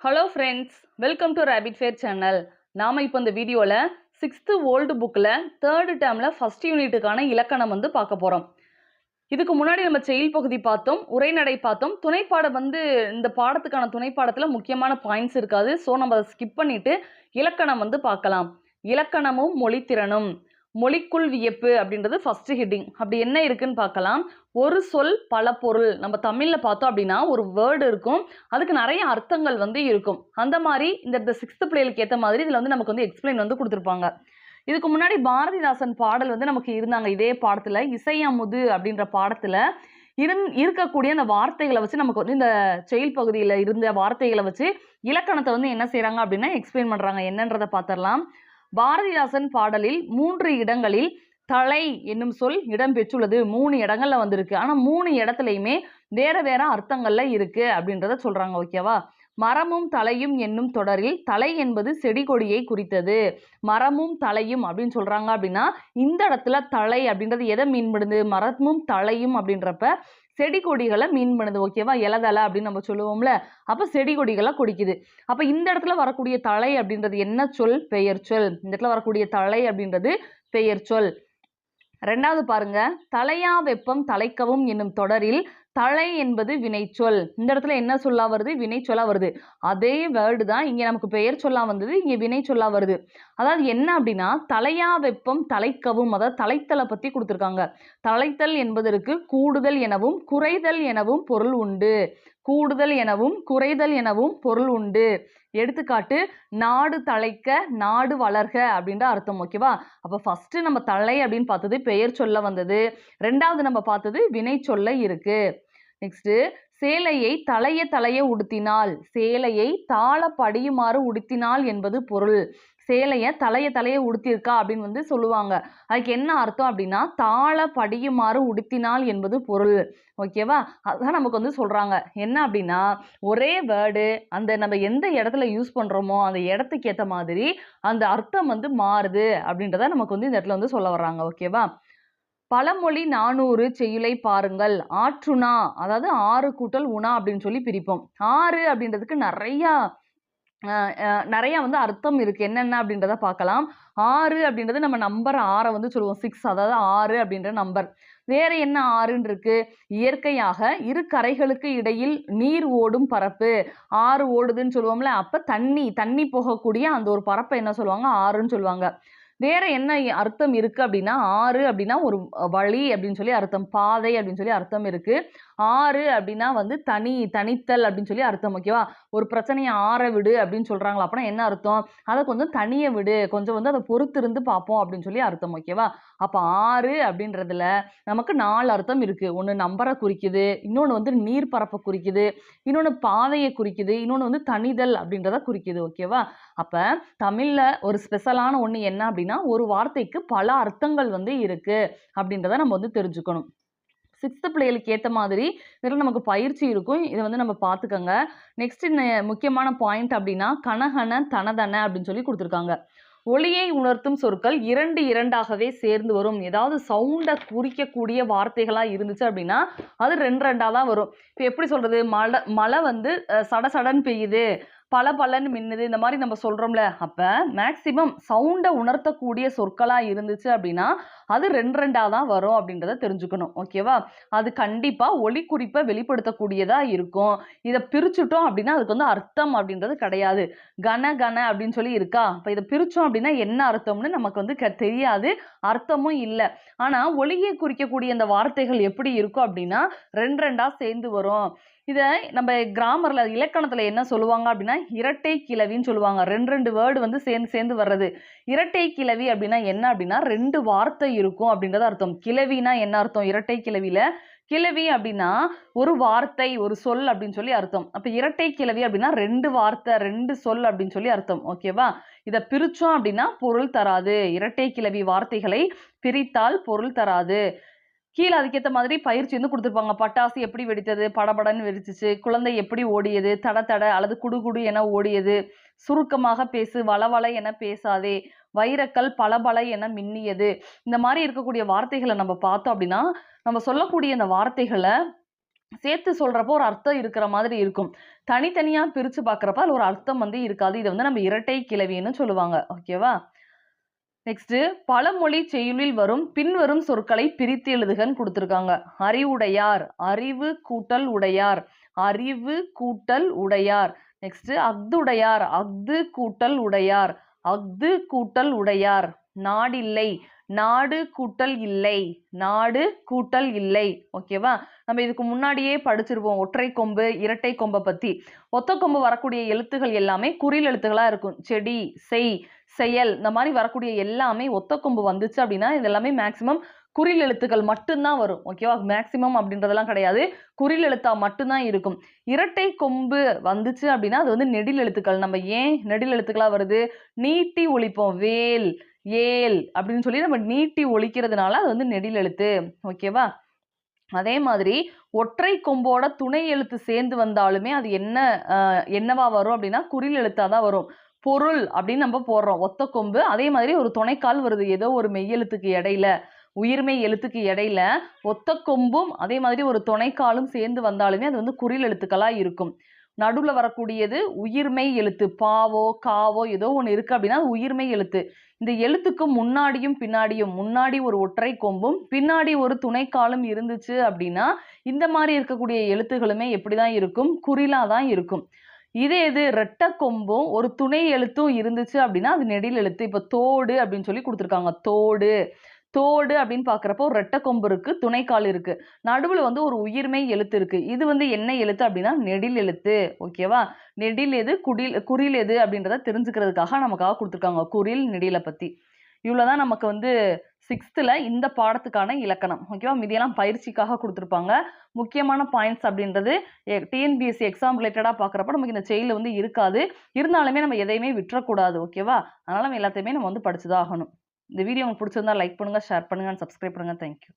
Hello friends welcome to rapid fair channel நாம் இப்போ இந்த வீடியோவில் சிக்ஸ்த்து ஓல்டு புக்கில் தேர்டு டேர்மில் ஃபஸ்ட் யூனிட்டுக்கான இலக்கணம் வந்து பார்க்க போகிறோம் இதுக்கு முன்னாடி நம்ம செயல் பகுதி பார்த்தோம் உரைநடை பார்த்தோம். துணைப்பாடம் வந்து இந்த பாடத்துக்கான துணைப்பாடத்தில் முக்கியமான பாயிண்ட்ஸ் இருக்காது. ஸோ நம்ம அதை ஸ்கிப் பண்ணிவிட்டு இலக்கணம் வந்து பார்க்கலாம். இலக்கணமும் மொழித்திறனும். மொழிக்குள் வியப்பு அப்படின்றது ஃபஸ்ட்டு ஹெட்டிங் அப்படி என்ன இருக்குன்னு பார்க்கலாம். ஒரு சொல் பல பொருள். நம்ம தமிழில் பார்த்தோம் அப்படின்னா ஒரு வேர்டு இருக்கும். அதுக்கு நிறைய அர்த்தங்கள் வந்து இருக்கும். அந்த மாதிரி இந்த இந்த பிள்ளைகளுக்கு ஏற்ற மாதிரி இதில் வந்து நமக்கு வந்து எக்ஸ்பிளைன் வந்து கொடுத்துருப்பாங்க. இதுக்கு முன்னாடி பாரதிதாசன் பாடல் வந்து நமக்கு இருந்தாங்க. இதே பாடத்தில் இசையமுது அப்படின்ற பாடத்தில் இருந் இருக்கக்கூடிய அந்த வார்த்தைகளை வச்சு நமக்கு வந்து இந்த செயல் பகுதியில் இருந்த வார்த்தைகளை வச்சு இலக்கணத்தை வந்து என்ன செய்கிறாங்க அப்படின்னா எக்ஸ்பிளைன் பண்ணுறாங்க என்னன்றதை பார்த்துடலாம். பாரதிதாசன் பாடலில் மூன்று இடங்களில் தலை என்னும் சொல் இடம் பெற்றுள்ளது மூணு இடங்கள்ல வந்திருக்கு. ஆனா மூணு இடத்துலையுமே வேற வேற அர்த்தங்கள்ல இருக்கு அப்படின்றத சொல்றாங்க ஓகேவா மரமும் தலையும் என்னும் தொடரில் தலை என்பது செடி கொடியை குறித்தது. மரமும் தலையும் அப்படின்னு சொல்றாங்க அப்படின்னா இந்த இடத்துல தலை அப்படின்றது எதை மீன்படுது? மரமும் தலையும் அப்படின்றப்ப செடி கொடிகளை மீன் பண்ணுது ஓகேவா இலதலை அப்படின்னு நம்ம சொல்லுவோம்ல அப்போ செடி கொடிகளை குடிக்குது. அப்போ இந்த இடத்துல வரக்கூடிய தலை அப்படின்றது என்ன சொல்? பெயர் சொல். இந்த இடத்துல வரக்கூடிய தலை அப்படின்றது பெயர் சொல். ரெண்டாவது பாருங்க தலையா வெப்பம் தலைக்கவும் என்னும் தொடரில் தலை என்பது வினைச்சொல். இந்த இடத்துல என்ன சொல்லா வருது? வினைச்சொல்லா வருது. அதே வேர்டு தான் இங்கே நமக்கு பெயர் சொல்லா வந்தது. இங்கே வினைச்சொல்லா வருது. அதாவது என்ன அப்படின்னா தலையா வெப்பம் தலைக்கவும் அதாவது தலைத்தலை பற்றி கொடுத்துருக்காங்க. தலைத்தல் என்பதற்கு கூடுதல் எனவும் குறைதல் எனவும் பொருள் உண்டு. கூடுதல் எனவும் குறைதல் எனவும் பொருள் உண்டு. எடுத்துக்காட்டு நாடு தலைக்க நாடு வளர்க அப்படின்ற அர்த்தம் ஓகேவா அப்போ ஃபஸ்ட்டு நம்ம தலை அப்படின்னு பார்த்தது பெயர் சொல்ல வந்தது. ரெண்டாவது நம்ம பார்த்தது வினை சொல்ல இருக்கு. நெக்ஸ்ட்டு சேலையை தலைய தலைய உடுத்தினால் சேலையை தாள படியுமாறு உடுத்தினால் என்பது பொருள். சேலையை தலையை தலையை உடுத்தியிருக்கா அப்படின்னு வந்து சொல்லுவாங்க. அதுக்கு என்ன அர்த்தம் அப்படின்னா தாள படியுமாறு உடுத்தினால் என்பது பொருள். ஓகேவா அதுதான் நமக்கு வந்து சொல்கிறாங்க என்ன அப்படின்னா ஒரே வேர்டு அந்த நம்ம எந்த இடத்துல யூஸ் பண்ணுறோமோ அந்த இடத்துக்கு ஏற்ற மாதிரி அந்த அர்த்தம் வந்து மாறுது அப்படின்றத நமக்கு வந்து இந்த இடத்துல வந்து சொல்ல வர்றாங்க. ஓகேவா பழமொழி நானூறு செய்யுளை பாருங்கள். ஆற்றுணா அதாவது ஆறு கூட்டல் உணா அப்படின்னு சொல்லி பிரிப்போம். ஆறு அப்படின்றதுக்கு நிறையா நிறைய வந்து அர்த்தம் இருக்கு. என்னென்ன அப்படின்றத பார்க்கலாம். ஆறு அப்படின்றது நம்ம நம்பர் ஆறை வந்து சொல்லுவோம். சிக்ஸ் அதாவது ஆறு அப்படின்ற நம்பர் வேற என்ன ஆறுன்னு இருக்கு? இயற்கையாக இரு கரைகளுக்கு இடையில் நீர் ஓடும் பரப்பு. ஆறு ஓடுதுன்னு சொல்லுவோம்ல அப்ப தண்ணி தண்ணி போகக்கூடிய அந்த ஒரு பரப்பை என்ன சொல்லுவாங்க? ஆறுன்னு சொல்லுவாங்க. வேற என்ன அர்த்தம் இருக்கு அப்படின்னா ஆறு அப்படின்னா ஒரு வழி அப்படின்னு சொல்லி அர்த்தம். பாதை அப்படின்னு சொல்லி அர்த்தம் இருக்கு. ஆறு அப்படின்னா வந்து தனி தனித்தல் அப்படின்னு சொல்லி அர்த்தம் ஓகேவா ஒரு பிரச்சனையை ஆற விடு அப்படின்னு சொல்றாங்களா? அப்படின்னா என்ன அர்த்தம்? அதை கொஞ்சம் தனியை விடு. கொஞ்சம் வந்து அதை பொறுத்திருந்து பார்ப்போம் அப்படின்னு சொல்லி அர்த்தம் ஓகேவா அப்போ ஆறு அப்படின்றதுல நமக்கு நாலு அர்த்தம் இருக்கு. ஒன்று நம்பரை குறிக்குது இன்னொன்று வந்து நீர் பரப்பை குறிக்குது இன்னொன்று பாதையை குறிக்குது இன்னொன்று வந்து தனிதல் அப்படின்றத குறிக்குது ஓகேவா அப்போ தமிழில் ஒரு ஸ்பெஷலான ஒன்று என்ன அப்படின்னா ஒரு வார்த்தைக்கு பல அர்த்தங்கள் வந்து இருக்கு அப்படின்றத நம்ம வந்து தெரிஞ்சுக்கணும். சிக்ஸ்த்து பிள்ளைகளுக்கு ஏற்ற மாதிரி இதில் நமக்கு பயிற்சி இருக்கும். இதை வந்து நம்ம பார்த்துக்கோங்க. நெக்ஸ்ட் முக்கியமான பாயிண்ட் அப்படின்னா கனகன தனதன அப்படின்னு சொல்லி கொடுத்துருக்காங்க. ஒளியை உணர்த்தும் சொற்கள் இரண்டு இரண்டாகவே சேர்ந்து வரும். ஏதாவது சவுண்டை குறிக்கக்கூடிய வார்த்தைகளாக இருந்துச்சு அப்படின்னா அது ரெண்டு ரெண்டாக தான் வரும். இப்போ எப்படி சொல்கிறது மழை மழை வந்து சட சடன் பெய்யுது. பல பலன்னு மின்னுது இந்த மாதிரி நம்ம சொல்கிறோம்ல அப்போ மேக்சிமம் சவுண்டை உணர்த்தக்கூடிய சொற்களாக இருந்துச்சு அப்படின்னா அது ரெண்டு ரெண்டாக தான் வரும் அப்படின்றத தெரிஞ்சுக்கணும் ஓகேவா அது கண்டிப்பாக ஒளி குறிப்பை வெளிப்படுத்தக்கூடியதாக இருக்கும். இதை பிரிச்சுட்டோம் அப்படின்னா அதுக்கு வந்து அர்த்தம் அப்படின்றது கிடையாது. கன கன அப்படின்னு சொல்லி இருக்கா? இப்போ இதை பிரித்தோம் அப்படின்னா என்ன அர்த்தம்னு நமக்கு வந்து க- தெரியாது. அர்த்தமும் இல்லை. ஆனால் ஒளியை குறிக்கக்கூடிய இந்த வார்த்தைகள் எப்படி இருக்கும் அப்படின்னா ரெண்டு ரெண்டாக சேர்ந்து வரும். இதை நம்ம கிராமரில் இலக்கணத்தில் என்ன சொல்லுவாங்க அப்படின்னா இரட்டை கிளவின்னு சொல்லுவாங்க. ரெண்டு ரெண்டு வேர்டு வந்து சேர்ந்து சேர்ந்து வர்றது. இரட்டை கிளவி அப்படின்னா என்ன அப்படின்னா ரெண்டு வார்த்தை இருக்கும் அப்படின்றது அர்த்தம். கிளவினா என்ன அர்த்தம்? இரட்டை கிளவியில் கிளவி அப்படின்னா ஒரு வார்த்தை ஒரு சொல் அப்படின்னு சொல்லி அர்த்தம். அப்போ இரட்டை கிளவி அப்படின்னா ரெண்டு வார்த்தை ரெண்டு சொல் அப்படின்னு சொல்லி அர்த்தம். ஓகேவா இதை பிரித்தோம் அப்படின்னா பொருள் தராது. இரட்டை கிளவி வார்த்தைகளை பிரித்தால் பொருள் தராது. கீழே அதுக்கேற்ற மாதிரி பயிற்சி வந்து கொடுத்துருப்பாங்க. பட்டாசு எப்படி வெடித்தது படபடன்னு வெடிச்சிச்சு குழந்தை எப்படி ஓடியது தட தட அல்லது குடு குடு என ஓடியது சுருக்கமாக பேசு வளவள என பேசாதே வைரக்கல் பளபள என மின்னியது. இந்த மாதிரி இருக்கக்கூடிய வார்த்தைகளை நம்ம பார்த்தோம் அப்படின்னா நம்ம சொல்லக்கூடிய இந்த வார்த்தைகளை சேர்த்து சொல்றப்போ ஒரு அர்த்தம் இருக்கிற மாதிரி இருக்கும். தனித்தனியா பிரிச்சு பார்க்குறப்ப அதில் ஒரு அர்த்தம் வந்து இருக்காது. இதை வந்து நம்ம இரட்டை கிளவின்னு சொல்லுவாங்க. ஓகேவா? நெக்ஸ்ட்டு பழமொழி செயலில் வரும் பின்வரும் சொற்களை பிரித்து எழுதுகன்னு கொடுத்துருக்காங்க. அறிவுடையார் அறிவு கூட்டல் உடையார் அறிவு கூட்டல் உடையார். நெக்ஸ்ட் அஃதுடையார் அஃது கூட்டல் உடையார் அஃது கூட்டல் உடையார். நாடில்லை நாடு கூட்டல் இல்லை. நாடு கூட்டல் இல்லை. ஓகேவா நம்ம இதுக்கு முன்னாடியே படிச்சிருவோம் ஒற்றை கொம்பு இரட்டை கொம்பை பத்தி. ஒத்த கொம்பு வரக்கூடிய எழுத்துகள் எல்லாமே குறில் எழுத்துகளா இருக்கும். செடி செய் செயல் இந்த மாதிரி வரக்கூடிய எல்லாமே ஒத்த கொம்பு வந்துச்சு அப்படின்னா இது எல்லாமே மேக்சிமம் குறில் எழுத்துக்கள் மட்டும்தான் வரும். ஓகேவா மேக்சிமம் அப்படின்றதெல்லாம் கிடையாது. குறில் எழுத்தா மட்டும்தான் இருக்கும். இரட்டை கொம்பு வந்துச்சு அப்படின்னா அது வந்து நெடில் எழுத்துக்கள். நம்ம ஏன் நெடில் எழுத்துக்களா வருது? நீட்டி ஒழிப்போம். வேல். ஏல் அப்படின்னு சொல்லி நம்ம நீட்டி ஒழிக்கிறதுனால அது வந்து நெடில் எழுத்து ஓகேவா? அதே மாதிரி ஒற்றை கொம்போட துணை எழுத்து சேர்ந்து வந்தாலுமே அது என்ன என்னவா வரும் அப்படின்னா குறில் எழுத்தா தான் வரும். பொருள் அப்படின்னு நம்ம போடுறோம். ஒத்த கொம்பு அதே மாதிரி ஒரு துணைக்கால் வருது. ஏதோ ஒரு மெய்யெழுத்துக்கு இடையில உயிர்மை எழுத்துக்கு இடையில ஒத்த கொம்பும் அதே மாதிரி ஒரு துணைக்காலும் சேர்ந்து வந்தாலுமே அது வந்து குறில் எழுத்துக்களா இருக்கும். நடுவில் வரக்கூடியது உயிர்மெய் எழுத்து. பாவோ காவோ ஏதோ ஒன்று இருக்கு அப்படின்னா உயிர்மை உயிர்மெய் எழுத்து. இந்த எழுத்துக்கு முன்னாடியும் பின்னாடியும் முன்னாடி ஒரு ஒற்றை கொம்பும் பின்னாடி ஒரு துணைக்காலும் இருந்துச்சு அப்படின்னா இந்த மாதிரி இருக்கக்கூடிய எழுத்துகளுமே எப்படி தான் இருக்கும்? குறிலா தான் இருக்கும். இதே இது ரெட்ட கொம்பும் ஒரு துணை எழுத்தும் இருந்துச்சு அப்படின்னா அது நெடில் எழுத்து. இப்போ தோடு அப்படின்னு சொல்லி கொடுத்துருக்காங்க. தோடு தோடு அப்படின்னு பார்க்குறப்போ ஒரு ரெட்டை கொம்பு இருக்கு துணைக்கால் இருக்கு. நடுவில் வந்து ஒரு உயிர்மெய் எழுத்து இருக்கு. இது வந்து என்ன எழுத்து அப்படின்னா நெடில் எழுத்து. ஓகேவா நெடில் எது குடில் குறில் எது அப்படின்றத தெரிஞ்சுக்கிறதுக்காக நமக்காக கொடுத்துருக்காங்க. குறில் நெடிலை பத்தி. இவ்வளோதான் நமக்கு வந்து சிக்ஸ்த்தில் இந்த பாடத்துக்கான இலக்கணம். ஓகேவா மீதியெல்லாம் பயிற்சிக்காக கொடுத்துருப்பாங்க. முக்கியமான பாயிண்ட்ஸ் அப்படின்றது டிஎன்பிஎஸ்சி எக்ஸாம் ரிலேட்டடாக பார்க்குறப்ப நமக்கு இந்த செயலில் வந்து இருக்காது. இருந்தாலுமே நம்ம எதையுமே விட்டுறக்கூடாது. ஓகேவா அதனால் நம்ம எல்லாத்தையுமே நம்ம வந்து படிச்சு தான் ஆகணும். இந்த வீடியோ உங்களுக்கு பிடிச்சிருந்தா லைக் பண்ணுங்கள் ஷேர் பண்ணுங்கள் சப்ஸ்கிரைப் பண்ணுங்கள் தேங்க்யூ